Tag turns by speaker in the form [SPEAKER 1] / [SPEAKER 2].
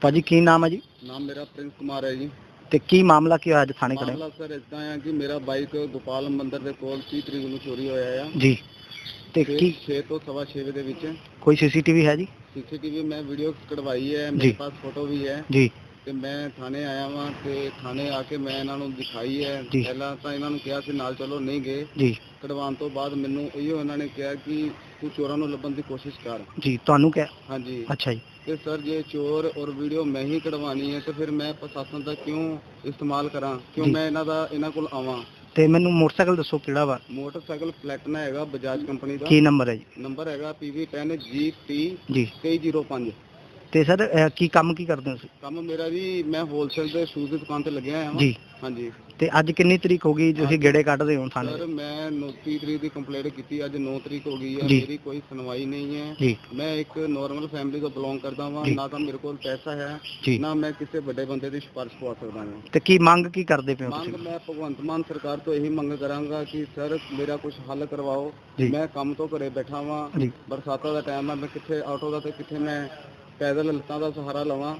[SPEAKER 1] ਭਾਜੀ ਕੀ ਨਾਮ ਹੈ ਜੀ?
[SPEAKER 2] ਨਾਮ ਮੇਰਾ ਪ੍ਰਿੰਸ ਕੁਮਾਰ ਹੈ ਜੀ।
[SPEAKER 1] ਤੇ ਕੀ ਮਾਮਲਾ ਕੀ ਹੋਇਆ ਅੱਜ ਥਾਣੇ ਖੜੇ
[SPEAKER 2] ਮਾਮਲਾ ਸਰ ਇਦਾਂ ਆ ਕਿ ਮੇਰਾ ਬਾਈਕ ਗੋਪਾਲ ਮੰਦਿਰ ਦੇ ਕੋਲ 30 ਤਰੀਕ ਨੂੰ ਚੋਰੀ ਹੋਇਆ ਆ।
[SPEAKER 1] ਜੀ। ਤੇ ਕੀ?
[SPEAKER 2] 6 ਤੋਂ ਸਵਾ ਛੇ ਵਜੇ ਦੇ ਵਿੱਚ।
[SPEAKER 1] ਕੋਈ ਸੀਸੀਟੀਵੀ ਹੈ ਜੀ?
[SPEAKER 2] ਸੀਸੀਟੀਵੀ ਮੈਂ ਵੀਡੀਓ ਕਢਵਾਈ ਹੈ। ਮੇਰੇ ਪਾਸ ਫੋਟੋ ਵੀ ਹੈ।
[SPEAKER 1] ਜੀ।
[SPEAKER 2] ਤੇ ਮੈਂ ਥਾਣੇ ਆਇਆ ਵਾਂ ਤੇ ਥਾਣੇ ਆ ਕੇ ਮੈਂ ਇਹਨਾਂ ਨੂੰ ਦਿਖਾਈ ਹੈ।
[SPEAKER 1] ਜੀ।
[SPEAKER 2] ਪਹਿਲਾਂ ਤਾਂ ਇਹਨਾਂ ਨੂੰ ਕਿਹਾ ਸੀ ਨਾਲ ਚਲੋ ਨਹੀਂ ਗਏ।
[SPEAKER 1] ਜੀ।
[SPEAKER 2] ਕਢਵਾਉਣ ਤੋਂ ਬਾਅਦ ਮੈਨੂੰ ਇਹੋ ਇਹਨਾਂ ਨੇ ਕਿਹਾ ਕਿ ਤੂੰ ਚੋਰਾਂ ਨੂੰ ਲੱਭਣ ਦੀ ਕੋਸ਼ਿਸ਼ ਕਰ।
[SPEAKER 1] ਜੀ ਤੁਹਾਨੂੰ ਕਿਹਾ?
[SPEAKER 2] ਹਾਂਜੀ।
[SPEAKER 1] ਅੱਛਾ ਜੀ।
[SPEAKER 2] ਤੇ ਸਰ ਜੇ ਚੋਰ ਔਰ ਵੀਡੀਓ ਮੈਂ ਹੀ ਕਢਵਾਣੀ ਹੈ ਤੇ ਫਿਰ ਮੈਂ ਪ੍ਰਸ਼ਾਸਨ ਦਾ ਕਿਉਂ ਇਸਤੇਮਾਲ ਕਰਾਂ? ਕਿਉਂ
[SPEAKER 1] ਜੀ।
[SPEAKER 2] ਮੈਂ ਇਹਨਾਂ ਦਾ ਇਹਨਾਂ ਕੋਲ ਆਵਾਂ?
[SPEAKER 1] ਤੇ ਮੈਨੂੰ ਮੋਟਰਸਾਈਕਲ ਦੱਸੋ ਕਿਹੜਾ ਵਾ?
[SPEAKER 2] ਮੋਟਰਸਾਈਕਲ ਪਲੈਟਨਾ ਹੈਗਾ ਬਜਾਜ ਕੰਪਨੀ ਦਾ।
[SPEAKER 1] ਕੀ ਨੰਬਰ ਹੈ ਜੀ?
[SPEAKER 2] ਨੰਬਰ ਹੈਗਾ PV10 GT
[SPEAKER 1] ਜੀ
[SPEAKER 2] 2305
[SPEAKER 1] ਤੇ ਸਰ ਕੀ ਕੰਮ ਕੀ ਕਰਦੇ ਹੋ ਤੁਸੀਂ?
[SPEAKER 2] ਕੰਮ ਮੇਰਾ ਜੀ ਮੈਂ ਹੋਲਸੇਲ ਦੇ ਸ਼ੂਜ਼ ਦੀ ਦੁਕਾਨ ਤੇ ਲੱਗਿਆ ਹਾਂ
[SPEAKER 1] ਜੀ।
[SPEAKER 2] ਹਾਂਜੀ।
[SPEAKER 1] ਤੇ ਅੱਜ ਕਿੰਨੀ ਤਰੀਕ ਹੋ ਗਈ? ਤੁਸੀਂ ਗੇੜੇ ਕੱਢਦੇ ਹੋ ਥਾਣੇ
[SPEAKER 2] ਸਰ ਮੈਂ 29 ਤਰੀਕ ਦੀ ਕੰਪਲੇਂਟ ਕੀਤੀ ਅੱਜ 9 ਤਰੀਕ ਹੋ ਗਈ ਹੈ। ਮੇਰੀ ਕੋਈ ਸੁਣਵਾਈ ਨਹੀਂ ਹੈ। ਮੈਂ ਇੱਕ ਨਾਰਮਲ ਫੈਮਿਲੀ ਤੋਂ ਬਿਲੋਂਗ ਕਰਦਾ ਹਾਂ। ਨਾ ਤਾਂ ਮੇਰੇ ਕੋਲ ਪੈਸਾ ਹੈ ਨਾ ਮੈਂ ਕਿਸੇ ਵੱਡੇ ਬੰਦੇ ਦੀ ਸਿਫਾਰਿਸ਼ ਪਵਾ ਸਕਦਾ ਹਾਂ
[SPEAKER 1] ਤੇ ਕੀ ਮੰਗ ਕੀ ਕਰਦੇ ਪਏ ਹੋ
[SPEAKER 2] ਮੰਗ
[SPEAKER 1] ਤੁਸੀਂ?
[SPEAKER 2] ਮੈਂ ਭਗਵੰਤ ਮਾਨ ਸਰਕਾਰ ਤੋਂ ਇਹੀ ਮੰਗ ਕਰਾਂਗਾ ਕਿ ਸਰ ਮੇਰਾ ਕੁਝ ਹੱਲ ਕਰਵਾਓ। ਮੈਂ ਕੰਮ ਤੋਂ ਘਰੇ ਬੈਠਾ
[SPEAKER 1] ਜੀ।
[SPEAKER 2] ਬਰਸਾਤਾਂ ਦਾ ਟਾਈਮ ਆ ਮੈਂ ਕਿੱਥੇ ਆਟੋ ਦਾ ਤੇ ਕਿੱਥੇ ਮੈਂ ਪੈਦਲ ਲੱਤਾਂ ਦਾ ਸਹਾਰਾ ਲਵਾਂ